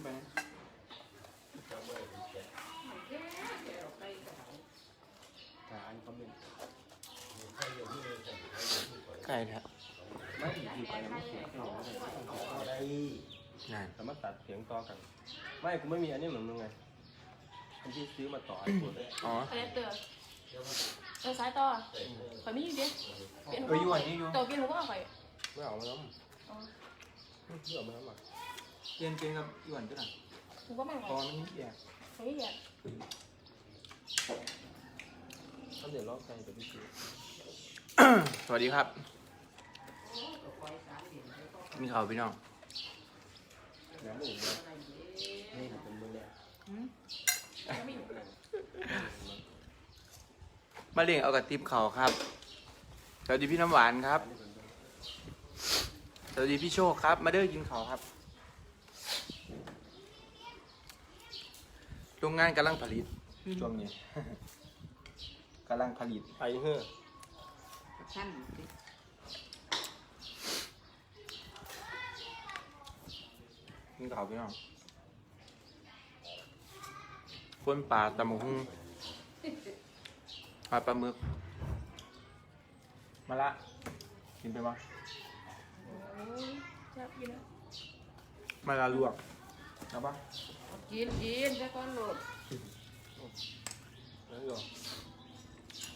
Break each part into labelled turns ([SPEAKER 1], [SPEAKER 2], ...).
[SPEAKER 1] าไปนะ
[SPEAKER 2] แต่อันเขาเป็น
[SPEAKER 1] ไก่แท้
[SPEAKER 2] ไม่ถึงๆไปแล้วไม่เสียงต่อได้
[SPEAKER 1] นั่น
[SPEAKER 2] แต่มาตัดเสียงต่อกัน ไม่กูไม่มีอันนี้เหมือนมึงไงอันที่ซื้อมาต่อไอ้ตัวเลย
[SPEAKER 1] อ๋อ
[SPEAKER 3] ไปเตือนเออสายต่อข่อยไม่อยู่เด้เปลี่ยน
[SPEAKER 1] เอออยู่อั
[SPEAKER 3] วเปลี่ยนหัวก็ข่อย
[SPEAKER 2] ไม่เอามาแล้ว
[SPEAKER 3] อ๋อ
[SPEAKER 2] ไม่เอามาแล้วอะ
[SPEAKER 1] เปลี่ยนเปลี่ยนกับอีวันก็ได้
[SPEAKER 3] หัวก็ไม่
[SPEAKER 1] ต
[SPEAKER 3] ข่
[SPEAKER 1] อ
[SPEAKER 3] อนย
[SPEAKER 1] มันนิดเดียว
[SPEAKER 3] ข่อยไม่อยาก
[SPEAKER 2] ถ้าเดี๋ยวรอบใครจะไปซื้อ
[SPEAKER 1] สวัสดีครับมีข่าวพี่น้อง
[SPEAKER 2] แล้วหนึ่งเลยนี่เป็นมือเนี่ย
[SPEAKER 3] ข่อยไม่อยู่
[SPEAKER 1] มาเลี้ยงเอากับติมเขาครับ สวัสดีพี่น้ำหวานครับ สวัสดีพี่โชคครับ มาเด้อกินเขาวครับ โรงงานกำลังผลิตช่วงนี้ กำลังผลิต
[SPEAKER 2] ไอ้เฮ้อ
[SPEAKER 4] ชั้น
[SPEAKER 1] กินเขาวพี่น้องคนป่าตำบักหุ่งปลาปลาหมึก มาละ กินไปบ้าง
[SPEAKER 3] โอ้ยจับอยู่นะ
[SPEAKER 1] มาละลวกเอาปะ
[SPEAKER 4] กินกินแล้วก็โหลด
[SPEAKER 2] นั่นเหรอ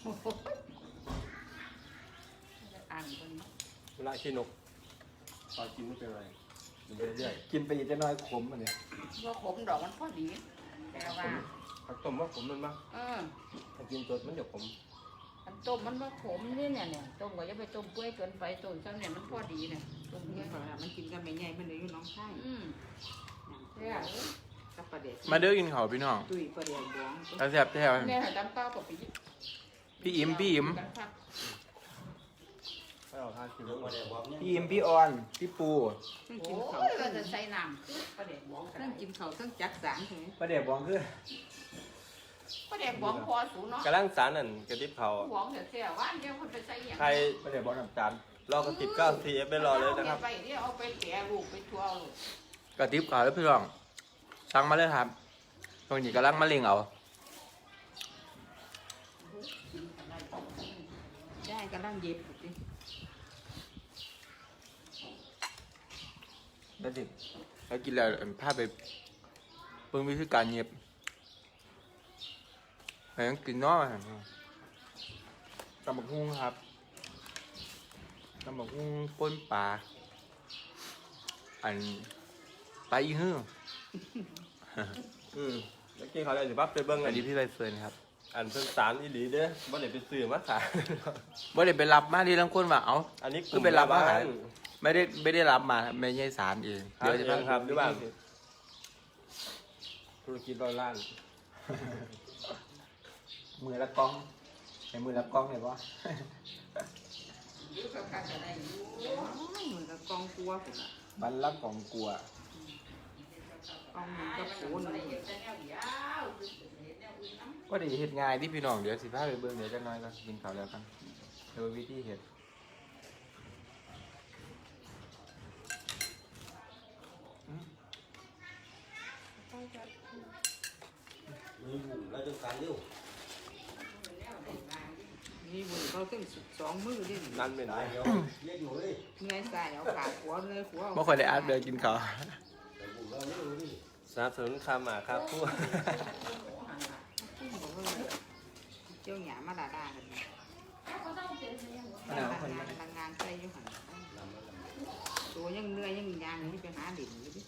[SPEAKER 4] โอ้โหอ่านคนนี้
[SPEAKER 2] เวลาขี้นกตอนกินไม่เป็นไรกินไปเรื่อย
[SPEAKER 1] กินไปอีกจะน้อยขมมันเนี่ย
[SPEAKER 4] ว่าขมดอกมันพอดีแต่ว่า
[SPEAKER 2] ๆผักต้มว่าผมมันมาก
[SPEAKER 4] เออ
[SPEAKER 2] ถ้ากินสดมันจะขม
[SPEAKER 4] อันต้มมันว่าขมนี่เนี่ยเนี่ยต้มก็อย่าไปต้มเปื่อยเกินไปต้มซ้ำเนี่ยมันพอดีเนี่ยต้ม
[SPEAKER 5] เนี่
[SPEAKER 4] เนี่ยย
[SPEAKER 5] ก่อนละมันกินกันไม่ใหญ่มันเลยอยู่น้องชาย
[SPEAKER 4] อืม
[SPEAKER 5] เนี่ย กับประเด็ด
[SPEAKER 1] มาเด้อกินเขาวพี่น้อง
[SPEAKER 5] ตุยประเด็ดบวง
[SPEAKER 1] เอาแซ่บแท้
[SPEAKER 4] เนี่ยให้ดำเก้ากับปี
[SPEAKER 1] พี่อิมพี่อิม
[SPEAKER 4] กันพัก
[SPEAKER 2] ไม่เอาท่าคิวมาเดี๋ยวบอก
[SPEAKER 1] พี่อิมพี่ออนพี่ปู
[SPEAKER 5] ต้อง
[SPEAKER 4] โอ้
[SPEAKER 5] กินเขา
[SPEAKER 4] ยก็จะใส่น้ำคือประเด็ดบวงกั
[SPEAKER 5] ต้องกินเขาต้องจักสารใช่ไหม
[SPEAKER 1] ประเดี๋ยวบองคือ
[SPEAKER 4] ประเด็ดบวงพอสูเนาะ
[SPEAKER 2] กำลังสารนั่นกระติบเขา
[SPEAKER 4] บวงเสียๆว่าเดี๋ยวคนไปใส่อย่าง
[SPEAKER 2] ใคร
[SPEAKER 1] ประเดี๋ยวบองน้ำตาล
[SPEAKER 2] รอกระติบเก้าทีเอฟไปรอเลยนะครับ
[SPEAKER 4] ไปเดี๋ยวเอาไปแปรรูปไปทัวร์ลูก
[SPEAKER 1] กระติบขาวแล้วพี่น้อง สั่งมาเลยครับตรงนี้กำลังมาเล็งเอา
[SPEAKER 5] ได้กำลังเย็บอยู่สิ
[SPEAKER 1] แล้วสิแล้วกินแล้วพาไปเพิ่งวิธีการเย็บแต่ยังกินน้อยตำบักหุ่งครับตำบักหุ่งป่นปลาอันปลาอีหื้อ
[SPEAKER 2] อืมแล้วกินเขาเลยสิปั๊บไปเบิ้ง
[SPEAKER 1] อั
[SPEAKER 2] อั
[SPEAKER 1] น
[SPEAKER 2] น
[SPEAKER 1] นี้
[SPEAKER 2] นี้
[SPEAKER 1] พี่ใบเฟิร์นครับ
[SPEAKER 2] อันเพิ่งสารอีหลีเด้อบ่ได้ไปซื้อมาขาย
[SPEAKER 1] ไม่ได้ไปรับมาดีลังคนว่าเอา
[SPEAKER 2] อันนี้
[SPEAKER 1] คือไปรับมา
[SPEAKER 2] บ้
[SPEAKER 1] ขายไม่ได้ไม่ได้รับมาไม่ใช่สารเอง
[SPEAKER 2] เดี๋ยว
[SPEAKER 1] จะ
[SPEAKER 2] จะ
[SPEAKER 1] พา
[SPEAKER 2] ครับหรือว่าธุรกิจร้อยล้าน
[SPEAKER 1] มือละกล้องในมือละกล้องเห็นปะ
[SPEAKER 4] อยู่กับข้าจะได้อยู่
[SPEAKER 5] โอ้ยเหมือนกับกองกลัวผมอะ
[SPEAKER 1] บันลักของกลัว
[SPEAKER 5] กองเหมือนกับโขนอะไรอย่างเงี้ย
[SPEAKER 4] แต่แนว
[SPEAKER 1] ก็ได้เห็ดง่ายที่พี่น้องเดี๋ยวสิพาไปเบิ่งเดี๋ยวจะน้อยก็กินข้าวแล้วกันโดยวิธีเห็ด
[SPEAKER 2] แล้วจะการเร็ว
[SPEAKER 5] นี่บุญเขาต้องสองมือดิ
[SPEAKER 2] นั่นไม่ได้
[SPEAKER 5] เงยใส่เอาขาหัวเลยหัว
[SPEAKER 1] เมื่อคนได้อัดเดินกินข้าว
[SPEAKER 2] สนับสนุนคำอะครับผู้
[SPEAKER 5] เจ้าหยามาด่าด่ากัน
[SPEAKER 3] เขาต้องเปลี่ยนเสียงหัว
[SPEAKER 5] ด่าด่าทางงานใส่อยู่หันตัวยังเหนื่อยยังยางนี่ไปหาดินอยู่ดิ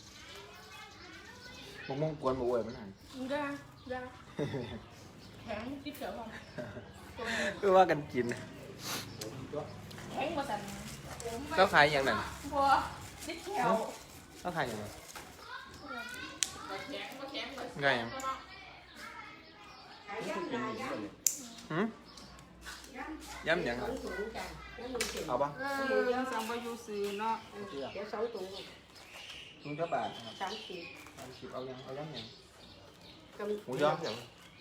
[SPEAKER 1] มงมงกวนมาอวยมันหัน
[SPEAKER 3] ดาดาแข็งติดเขียวมอง
[SPEAKER 1] คือว่ากันกิน
[SPEAKER 3] แข็งมาสั่น
[SPEAKER 1] แล้วขายอย่างนั้น
[SPEAKER 3] บัวติดเขียว
[SPEAKER 1] แล้วขายอย่างนั้น
[SPEAKER 4] แข็งก็แข็งเลย
[SPEAKER 1] ไงอะหืมย้ำอย่างไรเอาปะ
[SPEAKER 5] เออยังสังวายุซื้อเนาะ
[SPEAKER 4] เดี๋ยวสองถุง
[SPEAKER 1] ถุงเท่าบาทครับ
[SPEAKER 4] สามสิบ
[SPEAKER 1] สามสิบเอายังเอายังยัง
[SPEAKER 4] ก็
[SPEAKER 1] หมูยออย่าง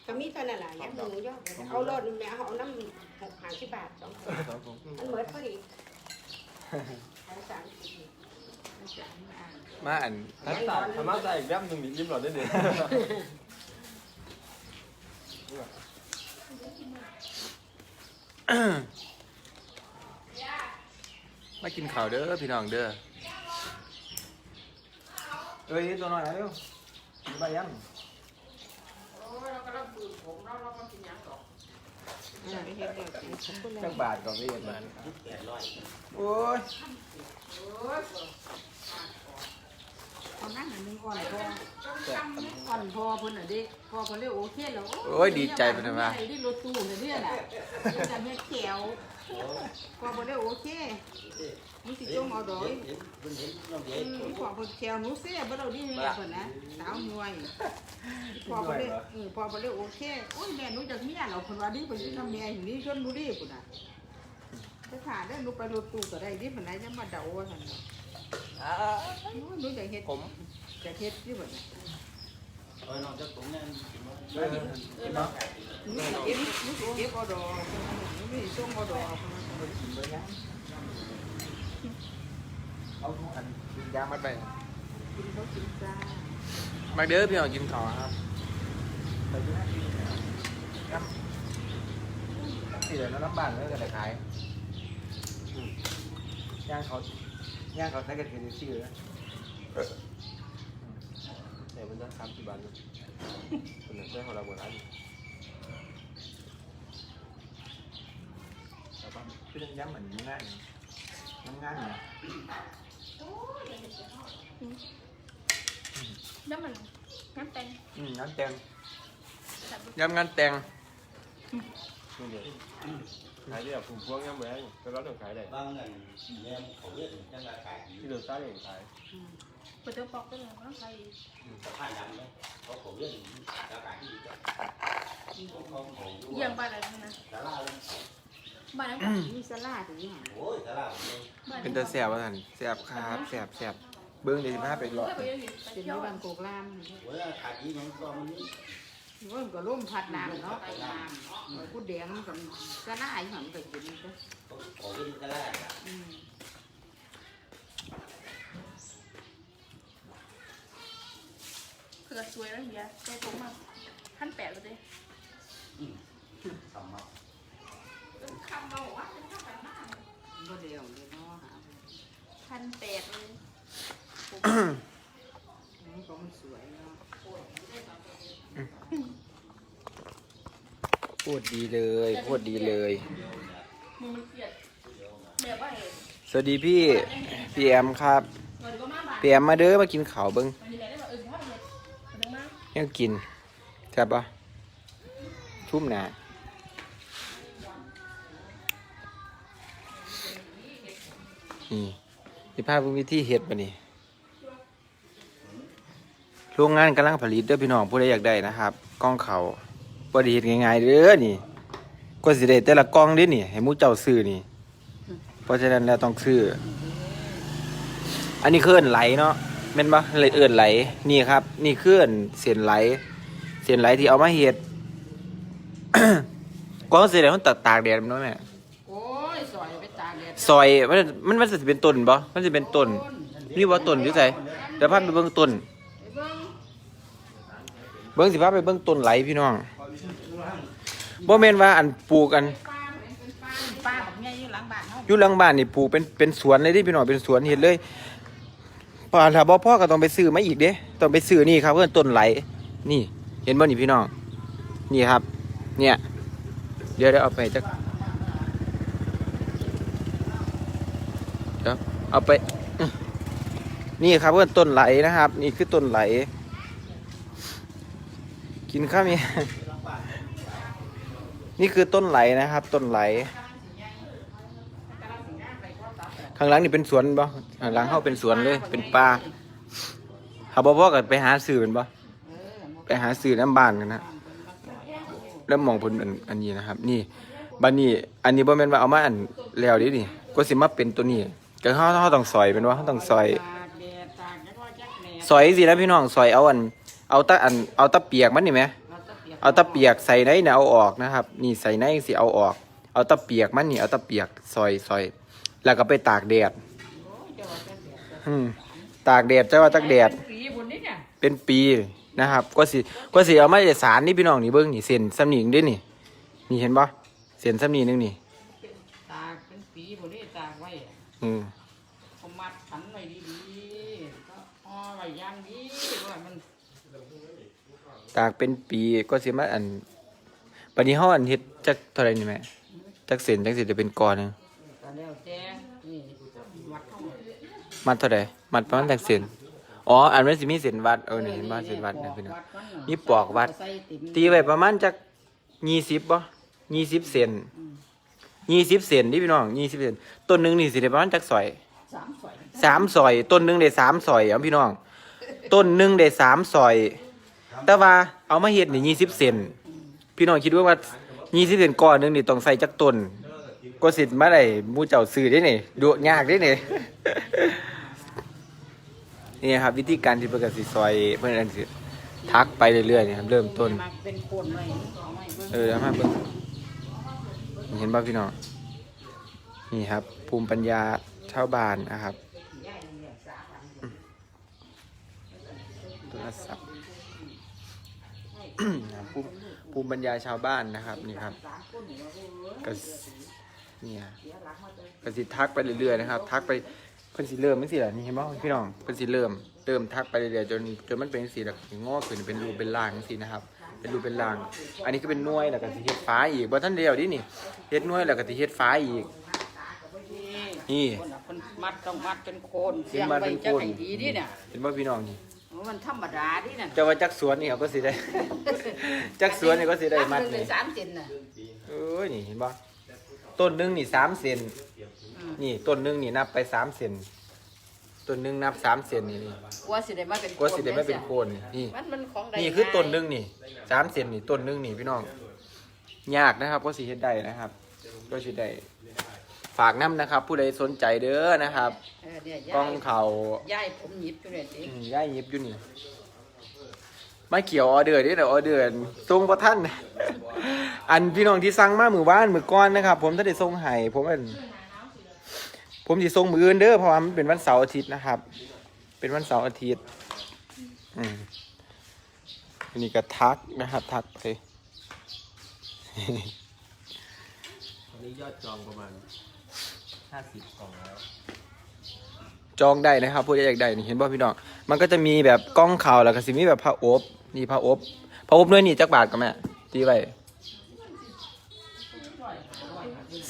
[SPEAKER 4] ก็มีเท่านั้นแหละยังหมูยอดเอารถแม่เอาน้ำหกห้าสิบบาทสองถุง
[SPEAKER 1] สองถุง
[SPEAKER 4] มันเหมือนพอดีเอาสามสิบ
[SPEAKER 5] ไม่จังอ่าน
[SPEAKER 1] มมาอัน
[SPEAKER 2] ถ้าตาถ้ามาใส่อีกแป๊บหนึงนี่ยิ้มหลอดได้เด้
[SPEAKER 1] มากินข้าวเด้อพี่น้องเด้อเอ้ยตัวน้อยเร็วกินไปยัง
[SPEAKER 4] โอ้ยเราก็รับปืนผมเราเราก็กินหยังดอก
[SPEAKER 5] เออไปเฮ็ดเดี๋ยวกินขอบคุณเล
[SPEAKER 1] จั
[SPEAKER 5] ย
[SPEAKER 1] งบาทก่อนพี่เอ็นมันโอ้ย
[SPEAKER 4] โอ้ย
[SPEAKER 5] เอานั่งอันหนึงก่อนพอก่อนพอเพิ่นน่ะเดิพอเพิ่นเลยโอเคแล้ว
[SPEAKER 1] โอ้ยดีใจเป็นไงวะ
[SPEAKER 5] ไอ้ที่รถตู้เนี่ยเนี่ยน่ะนี่จะแม่แก้ว พอเพิ่นเลยโอเคมีสิจงเอาดอกอืมพอเพิ่นแก้วหนูเสียบ่เราดีแม่เพิ่นนะสาวมวยพอเพิ่นเลยเออพอเพิ่นเลยโอเคโอ้ยแม่หนูจากเมียเราเพิ่นว่าดีเพิ่นสิทำแม่อยู่นี่ชนบุรีพุ่นน่ะถ้าขาได้หนูไปรถตู้ก็ได้ดิเพิ่นไหนจะมาเดาว่าซั่นน่ะหนูหนูอยากเฮ็ด
[SPEAKER 1] ผม
[SPEAKER 5] อยากเฮ็ดอยู่บัดนี้
[SPEAKER 1] เอ้ยเนาะ
[SPEAKER 5] หนูสิเก็บหนูสิเก็บเอาดอกหนูสิส่งเอาดอ ก
[SPEAKER 1] กินไปยังเอาทุกอันกินยางมัดไป
[SPEAKER 5] กินเขากินจ้า
[SPEAKER 1] มาเด้อพี่น้องกินข้าวครับไปดูหน้าที่ครับ ที่เดี๋ยวเราน้ำบ้านแล้วก็ได้ขายอืมย่างเขาย่างเขาใช้กันเป็นชื่อนะ
[SPEAKER 2] แต่มันจะ30บาทอยู่คนนั้นใช้ของเราหมดแล้ว
[SPEAKER 1] แต่ว่าคือต้องย้ำเหมือนง่ายน้ำง่ายเนี่ย
[SPEAKER 3] แล้วมันน้ำแตง
[SPEAKER 1] อืมงานแตง
[SPEAKER 3] จับ
[SPEAKER 1] ย้ำงานแตง
[SPEAKER 2] นี่เดี๋ยวขายได้แบบผมพวงยังแหวนก็เราต้องขายได้
[SPEAKER 6] บางเงินแยมเขาเรียกถึงจังราคาดี
[SPEAKER 2] ที่เราสร้างเองขาย
[SPEAKER 3] เปิดเตาปอกก็เลยว่าใคร
[SPEAKER 6] สะพานดำเลยเขาเขาเรียกถึงราคาที่ดีกว่าของของ
[SPEAKER 3] เยี่ยมบ้านอะไรนะ
[SPEAKER 6] สาราเลย
[SPEAKER 3] บ้านนั้น
[SPEAKER 5] มีสลาถึงนี่
[SPEAKER 6] โอ้ยสาราเลย
[SPEAKER 3] บ้าน
[SPEAKER 1] เป็นตาแสบว่าท่านแสบครับแสบแสบเบิ้งเดี๋ยวสิพาไปหลอด
[SPEAKER 3] ไปยังไงไป
[SPEAKER 5] เป็น
[SPEAKER 3] เที่ยว
[SPEAKER 5] บ้านโกกลาม
[SPEAKER 6] โอ้ยขาดดีมันก็มันนี่
[SPEAKER 5] ว่ามันก็ล่มพัดน้ำเนาะไปน้ำกูแดงมันก็สลาอยู่หั่นก็กินก็
[SPEAKER 6] เขาเรียกสารา
[SPEAKER 5] อืม
[SPEAKER 3] เผื่อสวยแล้วเฮียใจตรงมากพันแปดเลย
[SPEAKER 6] สมมา
[SPEAKER 5] บ่เดียวเลยเนาะหา
[SPEAKER 3] พันแปดเลย
[SPEAKER 5] มันก็มันสวยเนาะ
[SPEAKER 1] พูดดีเลยพูดดีเลย
[SPEAKER 3] มึงมันเกลียดแบบว่าเห็น
[SPEAKER 1] สวัสดีพี่พี่แอมครับ
[SPEAKER 3] เงินก็มาบาท
[SPEAKER 1] พี่แอมมาเด้อมากินข้าวเบิ้ง
[SPEAKER 3] ต้องมา
[SPEAKER 1] ยังกินแซ่บปะชุ่มหนานี่นี่ภาพวิธีเห็ดปะนี่โรงงานกำลังผลิตเด้อพี่น้องผู้ใดอยากได้นะครับกล้องเขาบ่ได้เฮ็ดง่ายๆเด้อนี่ก็สิได้แต่ละกล้องเด้นี่ ให้มูเจ้าซื้อนี่ เพราะฉะนั้นแล้วต้องซื้อ อันนี้เคือเอิ้นไหลเนาะ แม่นปะเลยเอิ้นไหลนี่ครับ นี่คือเอิ้นเส้นไหล เส้นไหลที่เอามาเฮ็ดกล้องเส้นไหลมันตากตากแดดมันเนาะแม่
[SPEAKER 5] โอ้ยสวยไปตากแดด
[SPEAKER 1] ซอยมันมันมันจะเป็นต้นบ่มันจะเป็นต้นนี่ว่าต้นอยู่ไสเดี๋ยวพาไปเบิ่งต้น
[SPEAKER 5] ไปเบิ่ง
[SPEAKER 1] เบิ่งสิพาไปเบิ่งต้นไหลพี่น้องบ่แม่นว่าอันปลูกอัน
[SPEAKER 5] ป้าเป็นป้าเป็นป้าแบบใหญ่อยู่หลังบ้านเฮา
[SPEAKER 1] อยู่หลังบ้านนี่ปลูกเป็นเป็นสวนเลยที่พี่น้องเป็นสวนเห็ดเลยพ อถ้าบ่พ่อก็ต้องไปซื้อมาอีกเด้ต้องไปซื้อนี่ครับเพื่อนต้นไหล นี่ เห็นบ่นี่พี่น้อง นี่ครับ เนี่ย เดี๋ยวเดี๋ยวเอาไปจักเดี๋ยวเอาไป นี่ครับเพื่อนต้นไหลนะครับ นี่คือต้นไหล กินข้าวมีนี่คือต้นไหลนะครับ ต้นไหล ข้างหลังนี่เป็นสวนบ่ข้างหลังเขาเป็นสวนเลย เป็นป่าเขาบ่พ่อกันไปหาสื่อเป็นบ่
[SPEAKER 5] เออหมด
[SPEAKER 1] ไปหาสื่อน้ำบ้านกันนะแล้วมองเพิ่นอันอันนี้นะครับ นี่บัดนี้อันนี้บ่แม่นว่าเอามาอันแล้วดินี่ก็สิมาเป็นตัวนี้ก็เฮาเฮาต้องซอยเป็นว่าเฮาต้องซอย
[SPEAKER 5] ตากแดดตากแล้วก็จักแดด
[SPEAKER 1] ซอยสินะพี่น้องซอยเอาอัน เอาตะอันเอาตะเปียกมันนี่ไหม
[SPEAKER 5] เราตะเปียก
[SPEAKER 1] เอาตะเปียกใส่ในเนี่ยเอาออกนะครับ นี่ใส่ในสิเอาออก เอาตะเปียกมันนี่เอาตะเปียกซอยซอย แล้วก็ไปตากแดด
[SPEAKER 5] โอ้ยเจ้าว่าจะเสีย
[SPEAKER 1] อืมตากแดดจะว่าตากแดด
[SPEAKER 4] เป็นปีบนนี้เนี่ย
[SPEAKER 1] เป็นปีนะครับ ก็สิก็สิเอามาจากสารนี่พี่น้องนี่เบิ้งนี่เส้นสำนีนึงเด้นี่ นี่เห็นปะเส้นสำนีนึงนี่
[SPEAKER 4] ตากเป็นปีบนนี้ตากไว้อะ
[SPEAKER 1] อืม
[SPEAKER 4] เขามัดขันไว้ดีๆก็ห่อไว้อย่างดีว่ามัน
[SPEAKER 1] ตากเป็นปีก็สิมาอันปันนี้เฮาอันเฮ็ดจักเท่าไหร่นี่แม่จักเส้นจักสิจะเป็นก้อนหนึง
[SPEAKER 4] ก็แล้วแต่นี่วัดเข้ามั
[SPEAKER 1] ดเท่าไหร่มัดประมาณจักเส้นอ๋อ อันนั้นสิมีเส้นวัด เออนี่เห็นบ่เส้นวัดนะพี่น้อง
[SPEAKER 4] มี
[SPEAKER 1] ปอกวัด
[SPEAKER 4] ใส่ติ๋ม
[SPEAKER 1] ตีไว้ประมาณจัก20บ่20เซน20เซนนี่พี่น้อง20เซนต้นหนึ่งนี่สิได้ประมาณจักสอย
[SPEAKER 4] สามฝอย
[SPEAKER 1] สามซอย ต้นหนึ่งได้สามซอยเอาพี่น้อง ต้นหนึ่งได้สามซอย แต่ว่าเอามาเฮ็ดนี่ยี่สิบเซนพี่น้องคิดว่าว่ายี่สิบเซนก้อนหนึ่งนี่ต้องใส่จักต้น กสิทธิ์มาได้หมูเจ้าซื้อได้นี่ดูยากได้นี่ นี่ครับ วิธีการที่เพิ่นก็สิซอยเพิ่นอันสิทักไปเรื่อยๆนี่ครับเริ่มต้น
[SPEAKER 4] มาเป็นโคนไว้เอาไว้เบิ่ง
[SPEAKER 1] เออเอามาเบิ่งเห็นป่ะพี่น้อง นี่ครับ ภูมิปัญญาชาวบ้านนะครับโทรศัพท์ ภูมิภูมิปัญญาชาวบ้านนะครับ นี่ครับก็ เนี่ยก็สิทักไปเรื่อยๆนะครับ ทักไปเพิ่นสิเริ่มไม่สิล่ะนี่เห็นบ่พี่น้องเพิ่นสิเริ่มเริ่มทักไปเรื่อยๆจนจนมันเป็นสีแบบงอกขึ้นเป็นรูปเป็นร่างจังซี่นะครับ เป็นรูปเป็นร่าง อันนี้ก็เป็นหน่วยแล้วก็สิเฮ็ดฟ้าอีกบ่ทันเดียวดินี่เฮ็ดหน่วยแล้วก็สิเฮ็ดฟ้าอีก นี่
[SPEAKER 4] คนน่ะคนมัดต้องมัดเป็นโคน
[SPEAKER 1] เฮ็
[SPEAKER 4] เสี
[SPEAKER 1] ด
[SPEAKER 4] ยง
[SPEAKER 1] มา
[SPEAKER 4] ไว้
[SPEAKER 1] เป็น
[SPEAKER 4] จะ
[SPEAKER 1] โคน
[SPEAKER 4] ให้ดีดิเนี่ย
[SPEAKER 1] เห็นบ่พี่น้องนี่
[SPEAKER 4] มันธรรมดาดิน่ะ
[SPEAKER 1] เจ้าว่าจักสวนนี่เขาก็สิได้ จักสวนนี่ก็สิได้มัด
[SPEAKER 4] หนึ่
[SPEAKER 1] นี่
[SPEAKER 4] งสามเซนน่ะ
[SPEAKER 1] เอ้ยนี่เห็นปะ ต้นหนึงนี่สามเซน
[SPEAKER 4] อืม
[SPEAKER 1] นี่ต้นหนึงนี่นับไปสามเซนต้นหนึงนับสามเซนนี่นี่
[SPEAKER 4] กลัวสิได้มาเป็น
[SPEAKER 1] ก็สิได้ไม่เป็นโคนนี่นี่
[SPEAKER 4] มันมันของใด
[SPEAKER 1] นี่คือต้นหนึงนี่สามเซนนี่ต้นหนึงนี่พี่น้อง ยากนะครับก็สิเฮ็ดได้นะครับ ก็สิได้ฝากน้ำนะครับ ผู้ใดสนใจเด้อนะครับ
[SPEAKER 4] เออเนี่ย
[SPEAKER 1] กล้
[SPEAKER 4] ยา
[SPEAKER 1] อง
[SPEAKER 4] ย
[SPEAKER 1] เขา
[SPEAKER 4] ยายผมหยิบอยู่เนี่ยสิ
[SPEAKER 1] อืมย่ายหยิบอยู่นี่ไม่เกี่ยวออเดอร์เด้อเดี๋ยวออเดอร์ทรงประท่าน อันพี่น้องที่สั่งมามือว่านมือก้อนนะครับ ผมถ้าได้ส่งให้ผมอันผมสิส่งมืออื่นเด้อเพราะว่ามันเป็นวันเสาร์อาทิตย์นะครับ เป็นวันเสาร์อาทิตย์อืมอันนี้ก็ทักนะครับ ทักไป
[SPEAKER 2] ตอนนี้ยอดจองประมาณห้าสิบกล่องแล้ว
[SPEAKER 1] จองได้นะครับผู้ใดอยากได้นี่เห็นป่ะพี่น้องมันก็จะมีแบบกล้องข่าวแล้วก็สิมีแบบผ้าอบนี่ผ้าอบผ้าอบด้วยนี่จักบาทกับแม่ตีไว้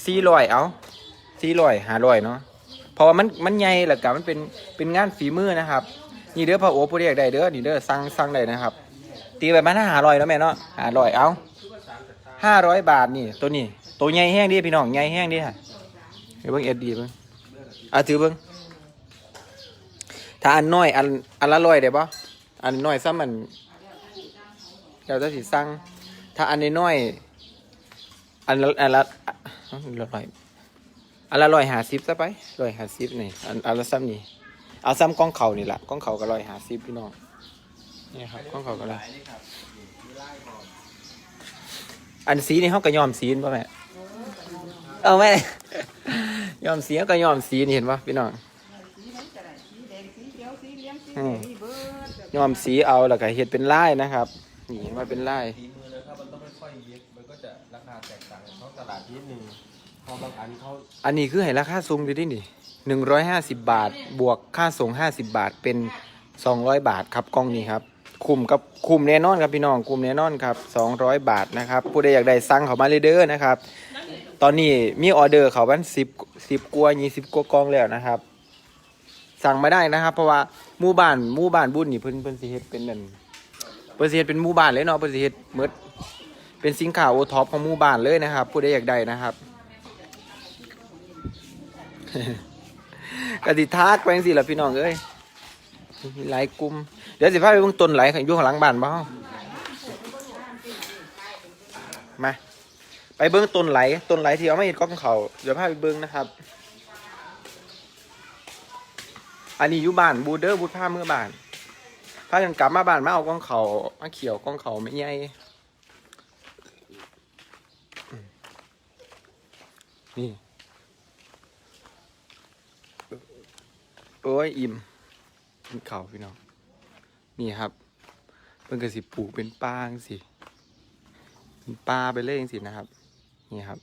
[SPEAKER 1] สี่ร้อยเอาสี่ร้อยห้าร้อยเนาะเพราะว่ามันมันใหญ่แล้วก็มันเป็นเป็นงานฝีมือนะครับ นี่เด้อผ้าอบผู้ใดอยกได้เด้อนี่เด้อสั่งสั่งได้นะครับ ตีไปมาถ้าห้าร้อยแล้วแม่เนาะห้าร้อยเอาห้าร้อยบาทนี่ตัวนี้ตัวใหญ่แห้งดิพี่น้องใหญ่แห้งดิฮะเดี๋ยวเบิ่งเอ็ดดีเบิ่งอะถือเบิ่งถ้าอันน้อยอันอันละร้อยได้ปะอันน้อยซ้ำมันเดี๋ยวจะสิสั่งถ้าอันน้อยอันละอันละ ละร้อยอันละร้อยหาสิบซะไปร้อยหาสิบนี่อันอันละซ้ำนี่เอาซ้ำกล้องเขานี่แหละกล้องเขาก็ร้อยหาสิบพี่น้องนี่ครับกล้องเขาก็ร้อยอันสีนี่เขาก็ยอมสีนป่ะแม่เอาแม่ยอมสีเขาก็ยอมสีนี่เห็นป่ะพี่น้อง
[SPEAKER 5] ยอ
[SPEAKER 1] มสีเอาแล้วก็เฮ็ดเป็นลายนะครับนี่เห็นว่าเป็นลาย
[SPEAKER 2] ฝีมือนะครับมันต้องค่อยๆเย็บมันก็จะราคาแตกต่างกับท้องตลาดนิดนึง เพอบางอันเขา
[SPEAKER 1] อันนี้คือให้ราคาสูงดีดินี่หนึ่งร้อยห้าสิบบาท บวกค่าส่งห้าสิบบาทเป็นสองร้อยบาทครับกล้องนี้ครับ คุมกับคุมแน่นอนครับพี่น้องคุมแน่นอนครับสองร้อยบาทนะครับ ผู้ใดอยากได้สั่งเขามาเลยเด้อนะครับ ตอนนี้มีออเดอร์เขาบันสิบสิบกว่ายี่สิบกว่ากล้องแล้วนะครับ สั่งมาได้นะครับ เพราะว่าหมู่บ้านหมู่บ้านบุญนี่เพิ่นเพิ่นสิเฮ็ดเป็นนั่นเพิ่นสิเฮ็ดเป็นหมู่บ้านเลยเนาะเพิ่นสิเฮ็ดหมดเป็นสินค้าโอท็อปของหมู่บ้านเลยนะครับ ผู้ใดอยากได้นะครับ กติทักไปจังซี่ล่ะพี่น้องเอ้ยหลายกลุ่มเดี๋ยวสิพาไปเบิ่งต้นไหลอยู่ข้างหลังบ้านบ่เฮามา ไปเบิ่งต้นไหลต้นไหลที่เอาไมาเฮ็ดกล้องเขาเดี๋ยวพาไปเบิ่งนะครับ อันนี้อยู่บ้านบูเดอร์บูดผ้าเมื่อบ้านพากันกลับมาบ้านมาเอาก้องเขามาเขียวก้องเขาไม่ใหญ่นี่ โอ้ยอิ่มกินเขาพี่น้องนี่ครับเพิ่นก็สิปลูกเป็นป้างสิเป็นป้าไปเลยจังสินะครับ นี่ครับ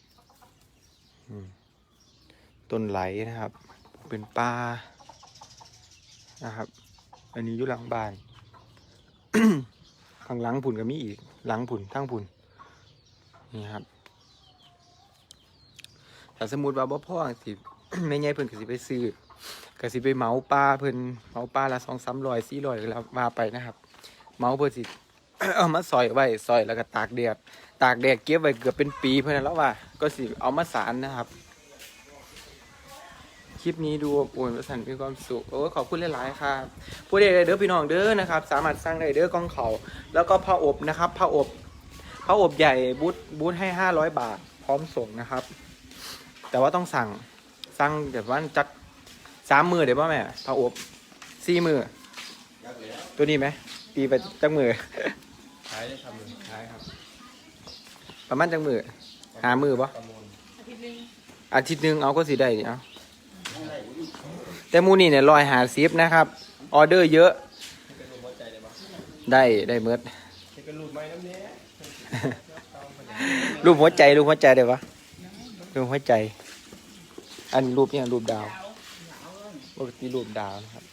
[SPEAKER 1] ต้นไหลนะครับ เป็นป้านะครับ อันนี้อยู่หลังบ้านข้างหลังผุนก็มีอีก หลังผุนทั้งผุนนี่ครับถ้าสมมติว่าบ่พ่อสิ แม่ใหญ่เพิ่นก็สิไปซื้อก็สิไปเมาปลาเพิ่นเมาปลาละสองสามร้อยสี่ร้อยแล้วว่าไปนะครับ เมาเพิ่นสิเอามาซอยไว้ซอยแล้วก็ตากแดดตากแดดเก็บไว้เกือบเป็นปีเพิ่นนแล้วว่า ก็สิเอามาสารนะครับ คลิปนี้ดูอบอุ่นประสันมีความสุขโอ้ขอบคุณหลายๆครับผู้ใดเด้อพี่น้องเด้อนะครับ สามารถสร้างได้เด้อกล้องเขาแล้วก็ผ้าอบนะครับผ้าอบผ้าอบใหญ่บูธบูธให้ห้าร้อยบาท พร้อมส่งนะครับ แต่ว่าต้องสั่ง สั่งแบบว่าจักสามมือเดี๋ยวป่ะแม่ผ้าอบสี่มือตัวนี้ไหมตีไปจักมือ
[SPEAKER 2] ขายได้ทำเลย
[SPEAKER 1] ใช่ครับ ประมาณจักมือหามือปะ
[SPEAKER 2] ประมูล
[SPEAKER 3] อาทิตย์หนึง
[SPEAKER 1] อาทิตย์หนึงเอาก็สิได้นี่เอาแต่หมูนี่เนี่ยรอยหาซิฟนะครับ ออเดอร์เยอะ
[SPEAKER 2] เป็นรูปหัวใจได้ปะ
[SPEAKER 1] ได้ได้เมิด
[SPEAKER 2] เป็นรูปไม้น้ำเนี้ย
[SPEAKER 1] รูปหัวใจรูปหัวใจได้ปะรูปหัวใจ อันรูปเนี่ยรูปดาวปกติรูปดาวนะครับ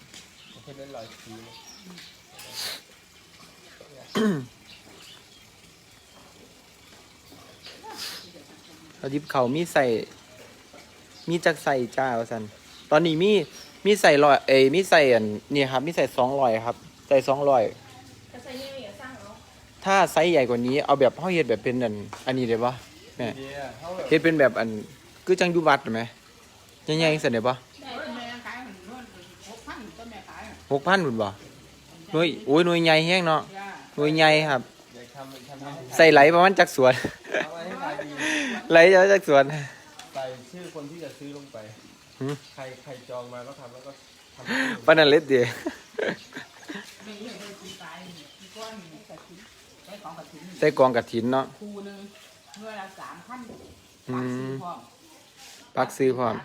[SPEAKER 2] เพื่อนเล่นรอยสีนะ
[SPEAKER 1] เราดิบเขามีใส่ มีจักใส่จ้าว่าสันตอนนี้มีมีใส่ลอยเอยมีใส่อันนี่ครับ มีใส่สองลอยครับ ใส่สองลอย
[SPEAKER 3] จะใส่เนี่ยอย่าสร้างเอา
[SPEAKER 1] ถ้าไซส์ใหญ่กว่านี้เอาแบบเฮาเฮ็ดแบบเป็นอันอันนี้ได้ปะแม่
[SPEAKER 2] เดียเขาแบบ
[SPEAKER 1] เฮ็ดเป็นแบบอันคือจังอยูวัดไหม ใหญ่ๆสั่นได้ปะ
[SPEAKER 5] แม่ขายมันนวดหกพันก็แม่ขาย
[SPEAKER 1] หกพันบุญบ่หน่วยโอ้ยหน่วยใหญ่แห้งเนาะ
[SPEAKER 5] จ้า
[SPEAKER 1] หน่วยใหญ่ครับ
[SPEAKER 2] อยากทำทำให้
[SPEAKER 1] ใส่ไหลประมาณจักสวน
[SPEAKER 2] เอาไว้ให้ขายดี
[SPEAKER 1] ไหลจากสวน
[SPEAKER 2] ใส่ชื่อคนที่จะซื้อลงไป
[SPEAKER 1] หืม
[SPEAKER 2] ใครใครจองมาก็ทำแล้วก็ทำ
[SPEAKER 1] ปานนั้นเล็ดเดี
[SPEAKER 5] ไม่เยอะเลยตีตายเนี่ยตีก้อนเนี่ยกระถิ่นใช้ของกระถิ่น
[SPEAKER 1] ใส่กองกระถินเนาะ
[SPEAKER 5] คูหนึ่งเมื่อละสามพัน
[SPEAKER 1] อืม
[SPEAKER 5] พร้อม
[SPEAKER 1] ปักซื้อพร้อม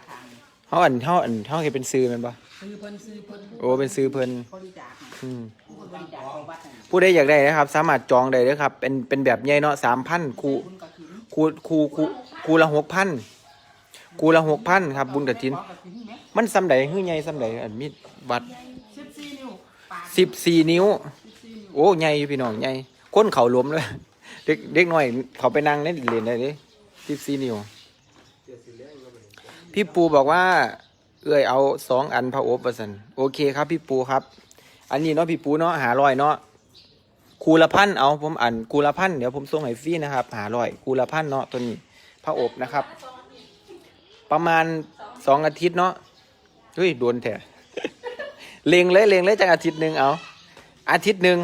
[SPEAKER 1] เฮาอันเฮาอันเฮาเฮ็ดเป็นซื้อแม่นบ่
[SPEAKER 5] ซื้อเพิ่นซื้อเพิ่น
[SPEAKER 1] โอ้เป็นซื้อเพิ่น
[SPEAKER 5] บริจาค
[SPEAKER 1] อืม
[SPEAKER 5] ผู้บริจาคเข้าวัดน่ะ
[SPEAKER 1] ผู้ใดอยากได้นะครับ สามารถจองได้เด้อครับ เป็นเป็นแบบใหญ่เนาะ3,000คู
[SPEAKER 5] บุญกระถิ่น
[SPEAKER 1] คูคูคูคูละ6,000คูละ6,000ครับบุญกฐิน
[SPEAKER 5] ของกระถิ่นไหม
[SPEAKER 1] มันซำใดฮือใหญ่ซำใดอันมีวัด
[SPEAKER 5] สิบสี่นิ้วปาก
[SPEAKER 1] 14นิ้ว
[SPEAKER 5] สิบสี่นิ้ว
[SPEAKER 1] โอ้ใหญ่อยู่พี่น้องใหญ่คนเขาหล้มเลย เด็กเด็กน้อยเขาไปนั่งเล่นเล่นได้เด้14นิ้ว
[SPEAKER 2] เจ็ดสิบเลี้ยงก็ไม่ได้
[SPEAKER 1] พี่ปูบอกว่า เอ้ยเอาสองอันพระอบประสันโอเคครับพี่ปูครับ อันนี้เนาะพี่ปูเนาะหาร้อยเนาะคูละพันเอาผมอันคูละพันเดี๋ยวผมส่งให้ฟรีนะครับหาร้อยคูละพันเนาะตัวนี้พระอบนะครับ ประมาณสองอาทิตย์เนาะเฮ้ยโดนแท้เลงเลยเลงเลยจากอาทิตย์หนึ่งเอา อาทิตย์หนึ่ง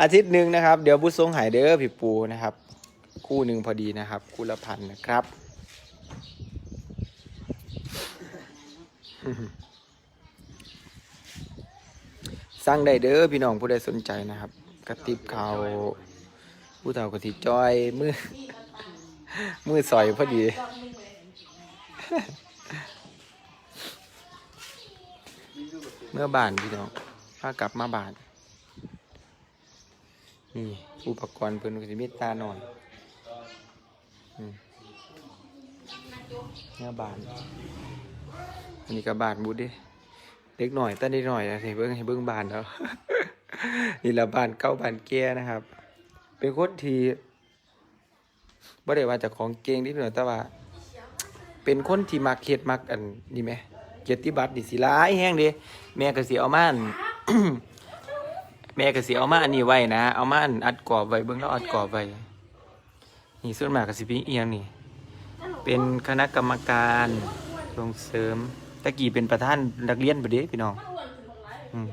[SPEAKER 1] อาทิตย์หนึ่งนะครับ เดี๋ยวบุญทรงหายเด้อพี่ปูนะครับ คู่หนึ่งพอดีนะครับ คู่ละพันนะครับสั่งได้เด้อพี่น้องผู้ใดสนใจนะครับ กระติบเขาวผู้เฒ่ากระติจอยมือมือสอยพอดี เมื่อบานพี่น้องพากลับมาบานนี่อุปกรณ์เพิ่นก็สิมีตาหน่อย เมื่อบาน อันนี้ก็บานบุดด้เด็กหน่อยตั้งเด็กหน่อยนะสิเบิ่งให้เบิ่งบานแล้วนี่ละบานเก่าบานแก่นะครับ เป็นคนที่บ่ได้ว่าจากของเก่งที่พี่น้องแต่ว่า เป็นคนที่มักเฮ็ดมักอันนี่ไหมเกียรติบัตรนี่สิหลายแฮงเด้แม่ก็สิเอามาอันแม่ก็สิเอามาอันนี้ไว้นะ เอามาอันอัดกรอบไว้เบิ่งแล้วอัดกรอบไว้ นี่ส่วนมากก็สิเป็นเอียงนี่ เป็นคณะกรรมการส่งเสริมตะกี้เป็นประธานนักเรียนบ่เด้พี่น้องอืม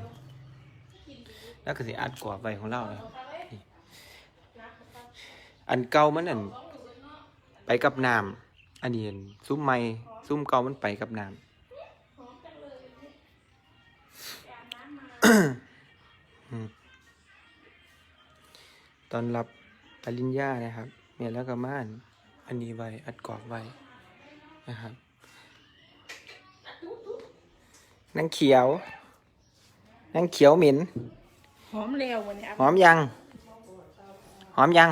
[SPEAKER 1] แล้วก็สิอัดกรอบไว้ของเราเลยนี่อันเก่ามันอันไปกับน้ำอันนี้อันซุ้มไม้ซุ้มเก่ามันไปกับน้ำอืมตอนรับปริญญานะครับ เมียแล้วก็ม่านอันนี้ไว้อัดกรอบไว้นะครับนางเขียวนางเขียวเหม็น
[SPEAKER 3] หอมเร็ววันนี้
[SPEAKER 1] หอมยัง หอมยัง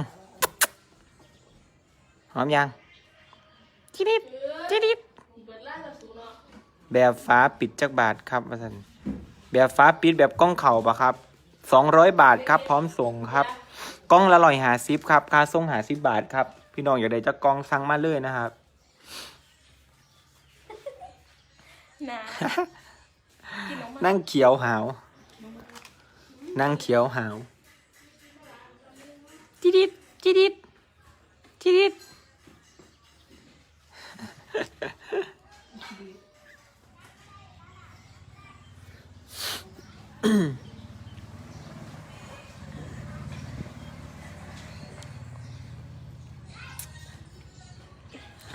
[SPEAKER 1] หอมยังจิดิดจิดิด
[SPEAKER 3] เปิดร้านแล้วสูเนาะ
[SPEAKER 1] แบบฟ้าปิดจักบาทครับว่าสันแบบฟ้าปิดแบบกล้องเข่าปะครับสองร้อยบาทครับ พร้อมส่งครับ กล้องละร้อยหาซิปครับค่าส่งหาสิบบาทครับ พี่น้องอยากได้จะกล้องสั่งมาเลยนะครับ
[SPEAKER 3] นากินออกมา
[SPEAKER 1] นั่งเขียวหาว นั่งเขียวหาวจิดิดจิดิดจิดิด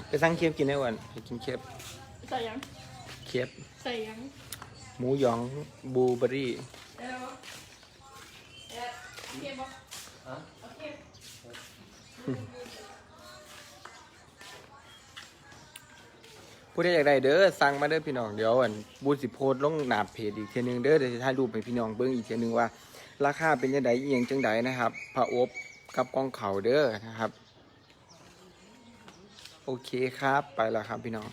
[SPEAKER 1] ไปสั่งเคฟกินได้วันไปกินเคฟ
[SPEAKER 3] ใส่ยัง
[SPEAKER 1] เคฟ
[SPEAKER 3] ใส่ยัง
[SPEAKER 1] หมูหยองบลูเบอรี่
[SPEAKER 3] ได้แล้วบ่เอ๊ะโอเคบ่โอเค
[SPEAKER 1] ผู้ใดอยากได้เด้อสั่งมาเด้อพี่น้องเดี๋ยวอันบูสิโพสต์ลงหน้าเพจอีกเทียหนึงเด้อเดี๋ยวจะถ่ายรูปให้พี่น้องเบิ่งอีกเทียหนึงว่า ราคาเป็นยังไงอีหยังจังใดนะครับผ้าอบกับกองเขาวเด้อนะครับ โอเคครับ ไปแล้วครับพี่น้อง